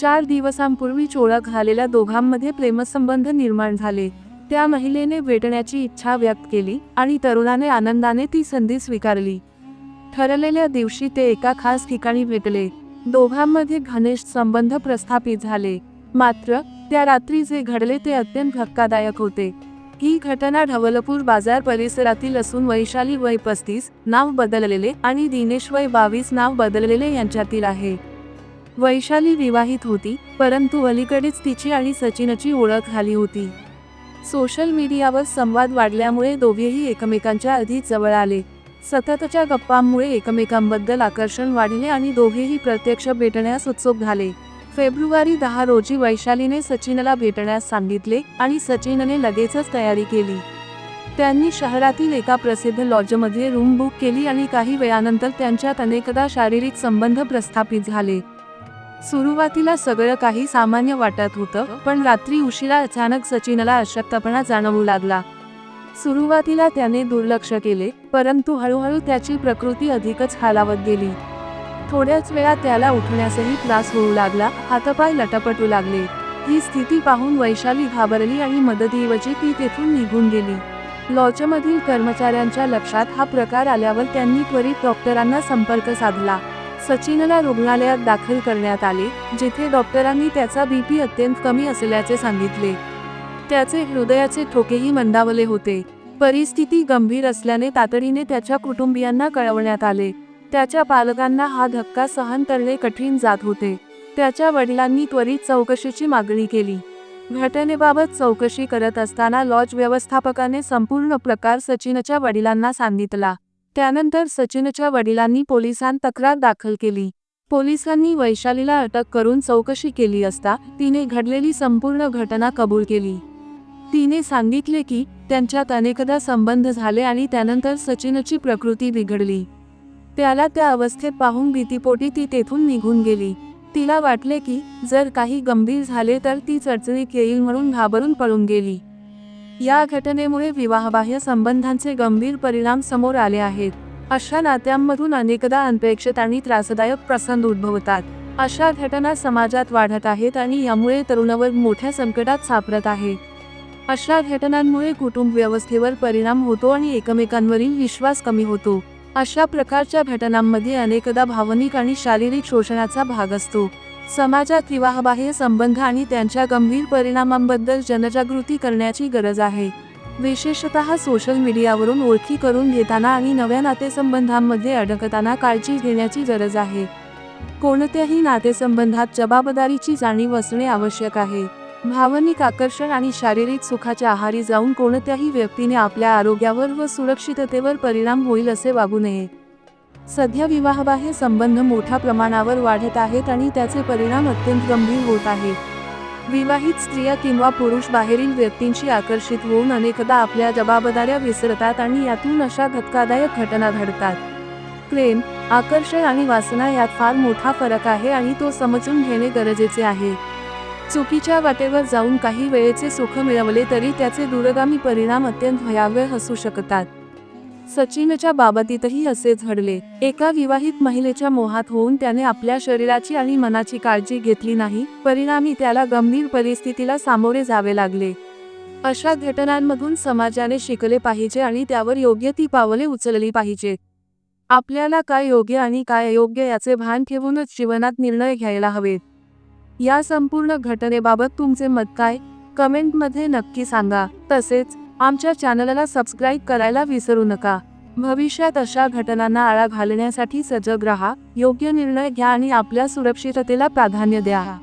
चार दिवसांपूर्वी चोळा घालेल्या दोघांमध्ये प्रेमसंबंध निर्माण झाले. त्या महिलेने भेटण्याची इच्छा व्यक्त केली आणि तरुणाने आनंदाने ती संधी स्वीकारली. ठरलेल्या दिवशी ते एका खास ठिकाणी भेटले. दोघांमध्ये घनिष्ठ संबंध प्रस्थापित झाले. मात्र त्या रात्री जे घडले ते अत्यंत धक्कादायक होते. ही घटना ढवलपूर बाजार परिसरातील असून वैशाली वय पस्तीस नाव बदललेले आणि दिनेश वय बावीस नाव बदललेले यांच्यातील आहे. वैशाली विवाहित होती परंतु अलीकडेच तिची आणि सचिनची ओळख झाली होती. सोशल मीडियावर संवाद वाढल्यामुळे दोघेही एकमेकांच्या अधिक जवळ आले. सततच्या गप्पांमुळे एकमेकांबद्दल आकर्षण वाढले आणि दोघेही प्रत्यक्ष भेटण्यास उत्सुक झाले. फेब्रुवारी दहा रोजी वैशालीने सचिनला भेटण्यास सांगितले आणि सचिनने लगेचच तयारी केली. त्यांनी शहरातील एका प्रसिद्ध लॉजमध्ये रूम बुक केली आणि काही वेळानंतर त्यांच्यात अनेकदा शारीरिक संबंध प्रस्थापित झाले. सुरुवातीला सगळं काही सामान्य वाटत होतं पण रात्री उशिरा अचानक सचिनला अशक्तपणा जाणवू लागला. सुरुवातीला त्याने दुर्लक्ष केले परंतु हळूहळू त्याची प्रकृती अधिकच खालावत गेली. थोड्याच वेळा त्याला उठण्यासही त्रास होऊ लागला हातपाय लटपटू लागले. ही स्थिती पाहून वैशाली घाबरली आणि मदतीऐवजी ती तेथून निघून गेली. लॉजमधील कर्मचाऱ्यांच्या लक्षात हा प्रकार आल्यावर त्यांनी त्वरित डॉक्टरांना संपर्क साधला. सचिनला रुग्णालयात दाखल करण्यात आले जिथे डॉक्टरांनी त्याचा बीपी अत्यंत कमी असल्याचे सांगितले. त्याचे हृदयाचे ठोकेही मंदावले होते. परिस्थिती गंभीर असल्याने तातडीने त्याच्या कुटुंबियांना कळवण्यात आले. त्याच्या पालकांना हा धक्का सहन करणे कठीण जात होते. त्याच्या वडिलांनी त्वरित चौकशीची मागणी केली. घटनेबाबत चौकशी करत असताना लॉज व्यवस्थापकाने संपूर्ण प्रकार सचिनच्या वडिलांना सांगितला. त्यानंतर सचिनच्या वडिलांनी पोलिसांत तक्रार दाखल केली. पोलिसांनी वैशालीला अटक करून चौकशी केली असता तिने घडलेली संपूर्ण घटना कबूल केली. तिने सांगितले की त्यांच्यात अनेकदा संबंध झाले आणि त्यानंतर सचिनची प्रकृती बिघडली. त्याला त्या अवस्थेत पाहून भीतीपोटी ती तेथून निघून गेली. तिला वाटले की जर काही गंभीर झाले तर ती चडचणीत येईल म्हणून घाबरून पळून गेली. या घटनेमुळे विवाहबाह्य संबंधांचे गंभीर परिणाम समोर आले आहेत. अशा नात्यांमधून अनेकदा अनपेक्षित आणि त्रासदायक प्रसंग उद्भवतात. अशा घटना समाजात वाढत आहेत आणि यामुळे तरुणावर मोठ्या संकटात सापडत आहे. अशा घटनांमुळे कुटुंब व्यवस्थेवर परिणाम होतो आणि एकमेकांवरील विश्वास कमी होतो. अशा प्रकारच्या घटनांमध्ये अनेकदा भावनिक आणि शारीरिक शोषणाचा भाग असतो. समाजात विवाहबाह्य संबंध आणि त्यांच्या गंभीर परिणामांबद्दल जनजागृती करण्याची गरज आहे. विशेषतः सोशल मीडियावरून ओळखी करून घेताना आणि नव्या नातेसंबंधांमध्ये अडकताना काळजी घेण्याची गरज आहे. कोणत्याही नातेसंबंधात जबाबदारीची जाणीव असणे आवश्यक आहे. भावनिक आकर्षण आणि शारीरिक सुखाच्या आहारी जाऊन कोणत्याही व्यक्तीने आपल्या आरोग्यावर व सुरक्षिततेवर परिणाम होईल असे वागू नये. सध्या विवाहबाह्य संबंध मोठ्या प्रमाणावर वाढत आहेत आणि त्याचे परिणाम अत्यंत गंभीर होत आहेत. विवाहित स्त्रिया किंवा पुरुष बाहेरील व्यक्तींशी आकर्षित होऊन अनेकदा आपल्या जबाबदाऱ्या विसरतात आणि यातून अशा धक्कादायक घटना घडतात. प्रेम आकर्षण आणि वासना यात फार मोठा फरक आहे आणि तो समजून घेणे गरजेचे आहे. चुकीच्या वाटेवर जाऊन काही वेळेचे सुख मिळवले तरी त्याचे दूरगामी परिणाम अत्यंत भयावह असू शकतात. सचिनच्या बाबतीतही असेच घडले. एका विवाहित महिलेच्या मोहात होऊन त्याने आपल्या शरीराची आणि मनाची काळजी घेतली नाही परिणामी त्याला गंभीर परिस्थितीला सामोरे जावे लागले. अशा घटनांमधून समाजाने शिकले पाहिजे आणि त्यावर योग्य ती पावले उचलली पाहिजे. आपल्याला काय योग्य आणि काय अयोग्य याचे भान ठेवूनच जीवनात निर्णय घ्यायला हवेत या संपूर्ण घटनेबाबत तुमचे मत काय? कमेंटमध्ये नक्की सांगा. तसेच आमच्या चॅनलला सबस्क्राईब करायला विसरू नका. भविष्यात अशा घटनांना आळा घालण्यासाठी सजग राहा योग्य निर्णय घ्या आणि आपल्या सुरक्षिततेला प्राधान्य द्या.